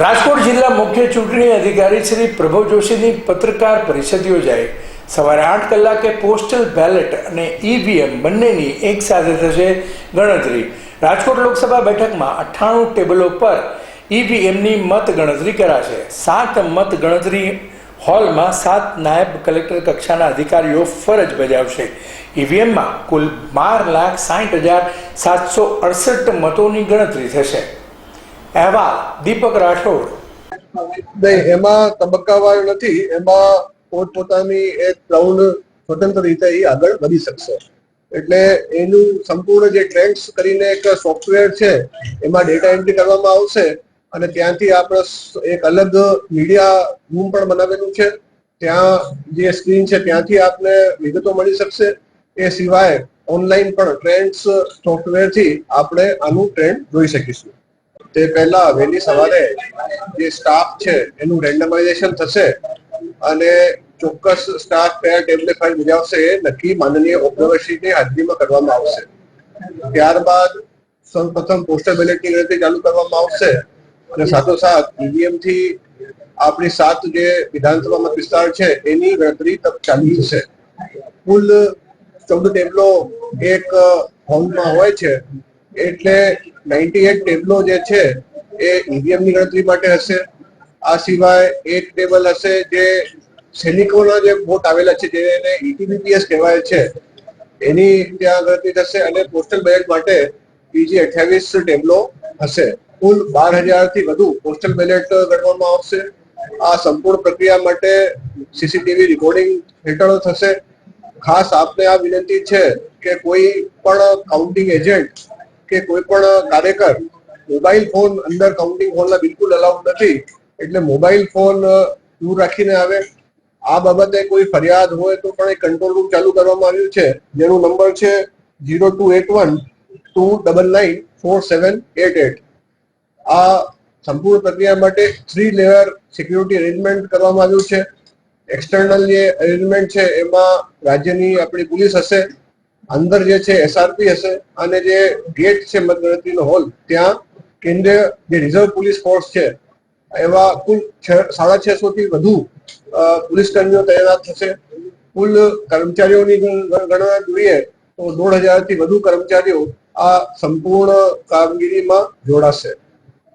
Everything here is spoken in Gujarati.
રાજકોટ જિલ્લા મુખ્ય ચૂંટણી અધિકારી શ્રી પ્રભવ જોશીની પત્રકાર પરિષદ યોજાઈ. સવારે આઠ કલાકે પોસ્ટલ બેલેટ અને ઈવીએમ બંનેની એક સાથે થશે ગણતરી. રાજકોટ લોકસભા બેઠકમાં અઠ્ઠાણું ટેબલો પર ઈવીએમની મત ગણતરી કરાશે. સાત મત ગણતરી હોલમાં સાત નાયબ કલેક્ટર કક્ષાના અધિકારીઓ ફરજ બજાવશે. ઈવીએમમાં કુલ બાર લાખ સાઠ હજાર સાતસો અડસઠ મતોની ગણતરી થશે. અહેવાલ દીપક રાઠોડ. નહીં, એમાં તબક્કાવાર નથી, એમાં પોતપોતાની એક રાઉન્ડ સ્વતંત્ર રીતે એ આગળ વધી શકશે. એટલે એનું સંપૂર્ણ જે ટ્રેન્ડ્સ કરીને એક સોફ્ટવેર છે, એમાં ડેટા એન્ટ્રી કરવામાં આવશે અને ત્યાંથી આપણે એક અલગ મીડિયા રૂમ પણ બનાવેલું છે. ત્યાં જે સ્ક્રીન છે, ત્યાંથી આપને વિગતો મળી શકશે. એ સિવાય ઓનલાઈન પણ ટ્રેન્ડ્સ સોફ્ટવેરથી આપણે આનું ટ્રેન્ડ જોઈ શકીશું. તે પહેલા વહેલી સવારે જે સ્ટાફ છે, એનું રેન્ડમાઇઝેશન થશે અને ચોક્કસ સ્ટાફ કયા ટેબલે ફાઇલ બજાવશે એ નક્કી માનનીય ઓબ્ઝર્વરશ્રીની હાજરીમાં કરવામાં આવશે. ત્યારબાદ સૌપ્રથમ પોસ્ટલ બેલેટની ગણતરી ચાલુ કરવામાં આવશે અને સાથોસાથ ઈવીએમથી આપણી સાત જે વિધાનસભા મત વિસ્તાર છે, એની ગણતરી ચાલુ થશે. કુલ ચૌદ ટેબલો એક હોલમાં હોય છે, એટલે નાઇન્ટી એટ ટેબલો જે છે, એ ઈવીએમની ગણતરી માટે હશે. આ સિવાય એક ટેબલ હશે જે સૈનિકોના જે વોટ આવેલા છે જેને ઈટીબીપીએસ કહેવાય છે, એની ત્યાં ગણતરી થશે અને પોસ્ટલ બેલેટ માટે બીજી અઠ્યાવીસ ટેબલો હશે. કુલ બાર હજારથી વધુ પોસ્ટલ બેલેટ ગણવામાં આવશે. આ સંપૂર્ણ પ્રક્રિયા માટે સીસીટીવી રેકોર્ડિંગ હેઠળ થશે. ખાસ આપને આ વિનંતી છે કે કોઈ પણ કાઉન્ટિંગ એજન્ટ કે કોઈ પણ કાર્યકર મોબાઈલ ફોન અંદર કાઉન્ટિંગ હોલના બિલકુલ અલાઉડ નથી, એટલે મોબાઈલ ફોન દૂર રાખીને આવે. આ બાબતે કોઈ ફરિયાદ હોય તો પણ એક કંટ્રોલ રૂમ ચાલુ કરવામાં આવ્યું છે. જેનો નંબર છે zero two eight one two double nine four seven eight eight આ સંપૂર્ણ પ્રક્રિયા માટે થ્રી લેયર સિક્યુરિટી અરેન્જમેન્ટ કરવામાં આવ્યું છે. એક્સટર્નલ જે અરેન્જમેન્ટ છે, એમાં રાજ્યની આપણી પોલીસ હશે અંદર જે છે એસઆરપી હશે અને જે ગેટ છે મતગણતરીનો હોલ ત્યાં કેન્દ્રીય જે રિઝર્વ પોલીસ ફોર્સ છે એવા કુલ સાડા છસો થી વધુ પોલીસ કર્મીઓ તૈનાત થશે. કુલ કર્મચારીઓની ગણ- ગણ- ગણના જોઈએ તો દોઢ હજારથી વધુ કર્મચારીઓ આ સંપૂર્ણ કામગીરીમાં જોડાશે.